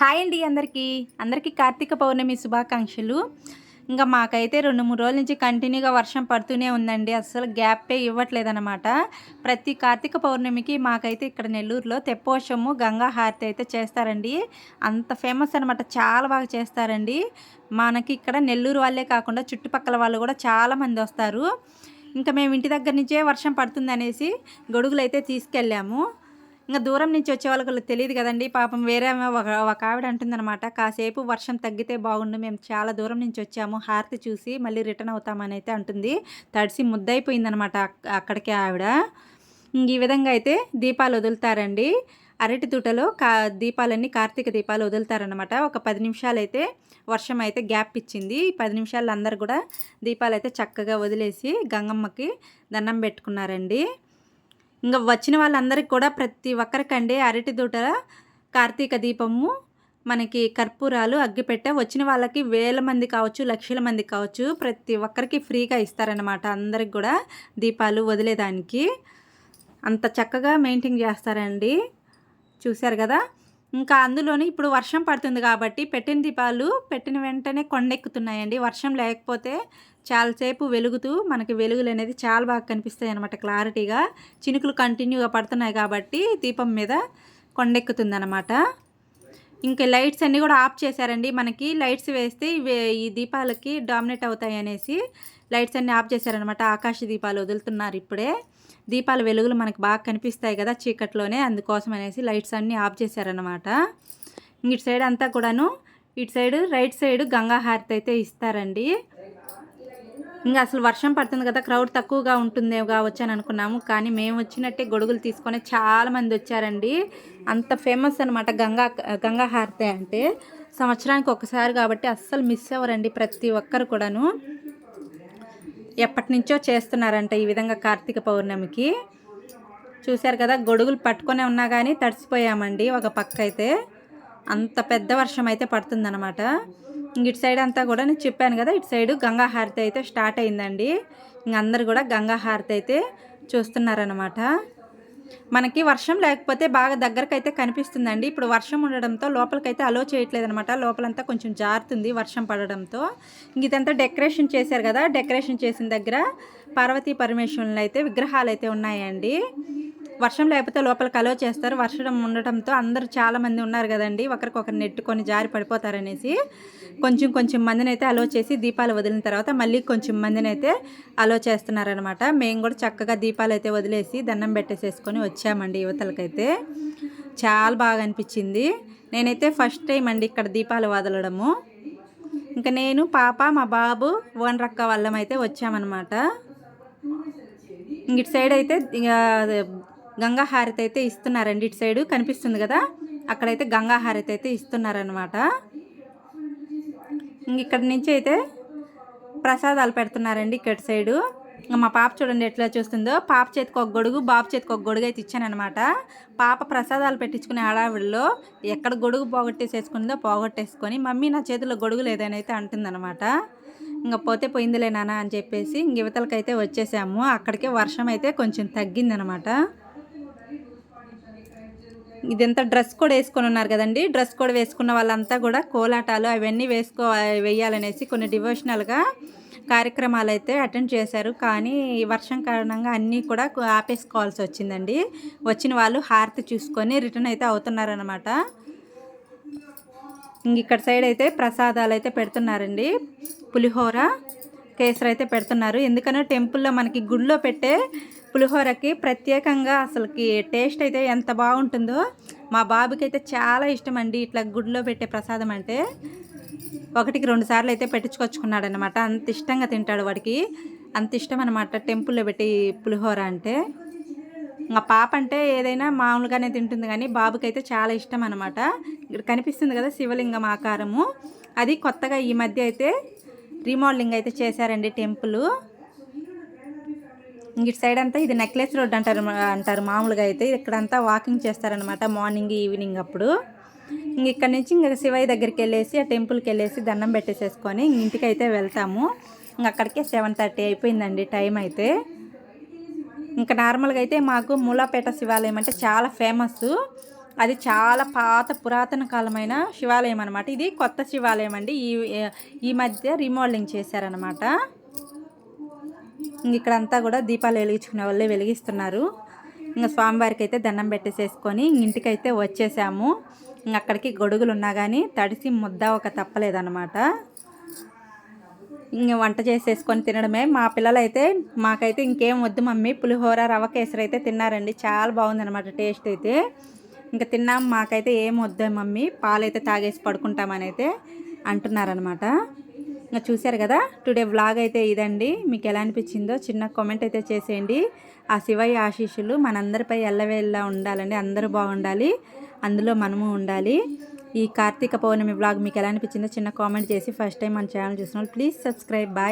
Hi అండి అందరికీ. అందరికీ కార్తీక పౌర్ణమి శుభాకాంక్షలు. ఇంకా మాకైతే రెండు మూడు రోజుల నుంచి కంటిన్యూగా వర్షం పడుతూనే ఉందండి. అసలు గ్యాపే ఇవ్వట్లేదన్నమాట. ప్రతి కార్తీక పౌర్ణమికి మాకైతే ఇక్కడ నెల్లూరులో తెప్పోషము గంగా హారతి అయితే చేస్తారండి. అంత ఫేమస్ అనమాట చాలా బాగా చేస్తారండి. మనకి ఇక్కడ నెల్లూరు వాళ్ళే కాకుండా చుట్టుపక్కల వాళ్ళు కూడా చాలామంది వస్తారు. ఇంకా మేము ఇంటి దగ్గర నుంచే వర్షం పడుతుంది అనేసి గొడుగులు అయితే తీసుకెళ్ళాము. ఇంకా దూరం నుంచి వచ్చే వాళ్ళకి తెలియదు కదండి. పాపం వేరే ఒక ఒక ఆవిడ అంటుందన్నమాట కాసేపు వర్షం తగ్గితే బాగుండు మేము చాలా దూరం నుంచి వచ్చాము హారతి చూసి మళ్ళీ రిటర్న్ అవుతామని అయితే అంటుంది. తడిసి ముద్దయిపోయిందనమాట అక్కడికే ఆవిడ. ఈ విధంగా అయితే దీపాలు వదులుతారండి. అరటి తూటలో కా దీపాలన్నీ కార్తీక దీపాలు వదులుతారనమాట ఒక పది నిమిషాలు అయితే వర్షం అయితే గ్యాప్ ఇచ్చింది. ఈ పది నిమిషాలు అందరు కూడా దీపాలు అయితే చక్కగా వదిలేసి గంగమ్మకి దండం పెట్టుకున్నారండి. ఇంకా వచ్చిన వాళ్ళందరికీ కూడా ప్రతి ఒక్కరికండి అరటి దూట కార్తీక దీపము మనకి కర్పూరాలు అగ్గిపెట్ట వచ్చిన వాళ్ళకి వేల మంది కావచ్చు లక్షల మంది కావచ్చు ప్రతి ఒక్కరికి ఫ్రీగా ఇస్తారనమాట అందరికి కూడా దీపాలు వదిలేదానికి. అంత చక్కగా మెయింటైన్ చేస్తారండి. చూశారు కదా? ఇంకా అందులోనే ఇప్పుడు వర్షం పడుతుంది కాబట్టి పెట్టిన దీపాలు పెట్టిన వెంటనే కొండెక్కుతున్నాయండి. వర్షం లేకపోతే చాలాసేపు వెలుగుతూ మనకి వెలుగులు అనేది చాలా బాగా కనిపిస్తాయి అనమాట క్లారిటీగా. చినుకులు కంటిన్యూగా పడుతున్నాయి కాబట్టి దీపం మీద కొండెక్కుతుంది అనమాట ఇంకా లైట్స్ అన్నీ కూడా ఆఫ్ చేశారండి. మనకి లైట్స్ వేస్తే ఈ దీపాలకి డామినేట్ అవుతాయి అనేసి లైట్స్ అన్నీ ఆఫ్ చేశారనమాట ఆకాశ దీపాలు వదులుతున్నారు ఇప్పుడే. దీపాల వెలుగులు మనకు బాగా కనిపిస్తాయి కదా చీకట్లోనే అందుకోసం అనేసి లైట్స్ అన్నీ ఆఫ్ చేశారనమాట ఇటు సైడ్ అంతా కూడాను ఇటు సైడ్ రైట్ సైడ్ గంగా హారతి అయితే ఇస్తారండి. ఇంకా అసలు వర్షం పడుతుంది కదా క్రౌడ్ తక్కువగా ఉంటుందేగా కావచ్చు అని అనుకున్నాము. కానీ మేము వచ్చినట్టే గొడుగులు తీసుకొని చాలామంది వచ్చారండి. అంత ఫేమస్ అనమాట గంగా గంగా హారతి అంటే. సంవత్సరానికి ఒకసారి కాబట్టి అస్సలు మిస్ అవ్వరండి ప్రతి ఒక్కరు కూడాను. ఎప్పటి నుంచో చేస్తున్నారంట ఈ విధంగా కార్తీక పౌర్ణమికి. చూశారు కదా గొడుగులు పట్టుకొనే ఉన్నా కానీ తడిసిపోయామండి ఒక పక్క అయితే. అంత పెద్ద వర్షం అయితే పడుతుందన్నమాట. ఇటు సైడ్ అంతా కూడా నేను చెప్పాను కదా ఇటు సైడ్ గంగా హారతి అయితే స్టార్ట్ అయిందండి. ఇంక అందరు కూడా గంగా హారతి అయితే చూస్తున్నారనమాట మనకి వర్షం లేకపోతే బాగా దగ్గరకు అయితే కనిపిస్తుందండి. ఇప్పుడు వర్షం ఉండడంతో లోపలికైతే అలో చేయట్లేదు అనమాట లోపలంతా కొంచెం జారుతుంది వర్షం పడడంతో. ఇదంతా డెకరేషన్ చేశారు కదా డెకరేషన్ చేసిన దగ్గర పార్వతీ పరమేశ్వరులు అయితే విగ్రహాలు అయితే ఉన్నాయండి. వర్షం లేకపోతే లోపల అలో చేస్తారు. వర్షం ఉండటంతో అందరూ చాలా మంది ఉన్నారు కదండి. ఒకరికొకరు నెట్టుకొని జారి పడిపోతారనేసి కొంచెం కొంచెం మందిని అయితే అలో చేసి దీపాలు వదిలిన తర్వాత మళ్ళీ కొంచెం మందిని అయితే అలో చేస్తున్నారనమాట మేము కూడా చక్కగా దీపాలు అయితే వదిలేసి దండం పెట్టేసేసుకొని వచ్చామండి యువతలకైతే. చాలా బాగా అనిపించింది. నేనైతే ఫస్ట్ టైం అండి ఇక్కడ దీపాలు వదలడము. ఇంకా నేను పాప మా బాబు ఓనరక్క వాళ్ళం అయితే వచ్చామన్నమాట. ఇంక ఇటు సైడ్ అయితే గంగా హారతి అయితే ఇస్తున్నారండి ఇటు సైడు. కనిపిస్తుంది కదా? అక్కడైతే గంగా హారతి అయితే ఇస్తున్నారనమాట ఇంక ఇక్కడ నుంచి అయితే ప్రసాదాలు పెడుతున్నారండి ఇక్కడ సైడు. ఇంకా మా పాప చూడండి ఎట్లా చూస్తుందో. పాప చేతికి ఒక గొడుగు బాబు చేతికి ఒక గొడుగు అయితే ఇచ్చానమాట పాప ప్రసాదాలు పెట్టించుకునే హడావిడిలో ఎక్కడ గొడుగు పోగొట్టేసేసుకుందో పోగొట్టేసుకొని మమ్మీ నా చేతిలో గొడుగు లేదని అయితే అంటుందన్నమాట. ఇంకా పోతే పోయిందిలే నాన్న అని చెప్పేసి ఇంక యువతలకైతే వచ్చేసాము. అక్కడికే వర్షం అయితే కొంచెం తగ్గిందనమాట ఇదంతా డ్రెస్ కోడ్ వేసుకొని ఉన్నారు కదండి. డ్రెస్ కోడ్ వేసుకున్న వాళ్ళంతా కూడా కోలాటాలు అవన్నీ వేసుకో వేయాలనేసి కొన్ని డివోషనల్గా కార్యక్రమాలు అయితే అటెండ్ చేశారు. కానీ వర్షం కారణంగా అన్నీ కూడా ఆపేసుకోవాల్సి వచ్చిందండి. వచ్చిన వాళ్ళు హారతి చూసుకొని రిటర్న్ అయితే అవుతున్నారనమాట ఇక్కడ సైడ్ అయితే ప్రసాదాలు అయితే పెడుతున్నారండి. పులిహోర కేసరి అయితే పెడుతున్నారు. ఎందుకంటే టెంపుల్లో మనకి గుడిలో పెట్టే పులిహోరకి ప్రత్యేకంగా అసలుకి టేస్ట్ అయితే ఎంత బాగుంటుందో మా బాబుకి అయితే చాలా ఇష్టం అండి ఇట్లా గుడిలో పెట్టే ప్రసాదం అంటే. ఒకటికి రెండు సార్లు అయితే పెట్టించుకొచ్చుకున్నాడు అనమాట అంత ఇష్టంగా తింటాడు వాడికి. అంత ఇష్టం అనమాట టెంపుల్లో పెట్టి పులిహోర అంటే. ఇంకా పాప అంటే ఏదైనా మామూలుగానే తింటుంది కానీ బాబుకి అయితే చాలా ఇష్టం అనమాట ఇక్కడ కనిపిస్తుంది కదా శివలింగం ఆకారము. అది కొత్తగా ఈ మధ్య అయితే రీమోడలింగ్ అయితే చేశారండి టెంపుల్. ఇటు సైడ్ అంతా ఇది నెక్లెస్ రోడ్ అంటారు అంటారు. మామూలుగా అయితే ఇక్కడంతా వాకింగ్ చేస్తారనమాట మార్నింగ్ ఈవినింగ్ అప్పుడు. ఇంక ఇక్కడ నుంచి ఇంకా శివయ్య దగ్గరికి వెళ్ళేసి ఆ టెంపుల్కి వెళ్ళేసి దండం పెట్టేసేసుకొని ఇంటికి అయితే వెళ్తాము. ఇంక అక్కడికే సెవెన్ థర్టీ అయిపోయిందండి టైం అయితే. ఇంకా నార్మల్గా అయితే మాకు మూలాపేట శివాలయం అంటే చాలా ఫేమస్ అది చాలా పాత పురాతన కాలమైన శివాలయం అనమాట ఇది కొత్త శివాలయం అండి. ఈ ఈ మధ్య రీమోడలింగ్ చేశారనమాట ఇక్కడంతా కూడా దీపాలు వెలిగించుకునే వాళ్ళే వెలిగిస్తున్నారు. ఇంకా స్వామివారికి అయితే దండం పెట్టేసేసుకొని ఇంటికైతే వచ్చేసాము. ఇంక అక్కడికి గొడుగులు ఉన్నా కానీ తడిసి ముద్ద ఒక తప్పలేదన్నమాట. ఇంక వంట చేసేసుకొని తినడమే. మా పిల్లలైతే మాకైతే ఇంకేం వద్దు మమ్మీ. పులిహోర రవ కేసరి అయితే తిన్నారండి. చాలా బాగుందన్నమాట టేస్ట్ అయితే. ఇంకా తిన్నాం. మాకైతే ఏం వద్దు మమ్మీ. పాలైతే తాగేసి పడుకుంటామని అయితే అంటున్నారనమాట ఇంకా చూశారు కదా? టుడే వ్లాగ్ అయితే ఇదండి. మీకు ఎలా అనిపించిందో చిన్న కామెంట్ అయితే చేసేయండి. ఆ శివయ్య ఆశీస్సులు మనందరిపై ఎల్లవేళ్ళ ఉండాలండి. అందరూ బాగుండాలి. అందులో మనము ఉండాలి. ఈ కార్తీక పౌర్ణమి వ్లాగ్ మీకు ఎలా అనిపించిందో చిన్న కామెంట్ చేసి ఫస్ట్ టైం మన ఛానల్ చూసిన ప్లీజ్ సబ్స్క్రైబ్ బాయ్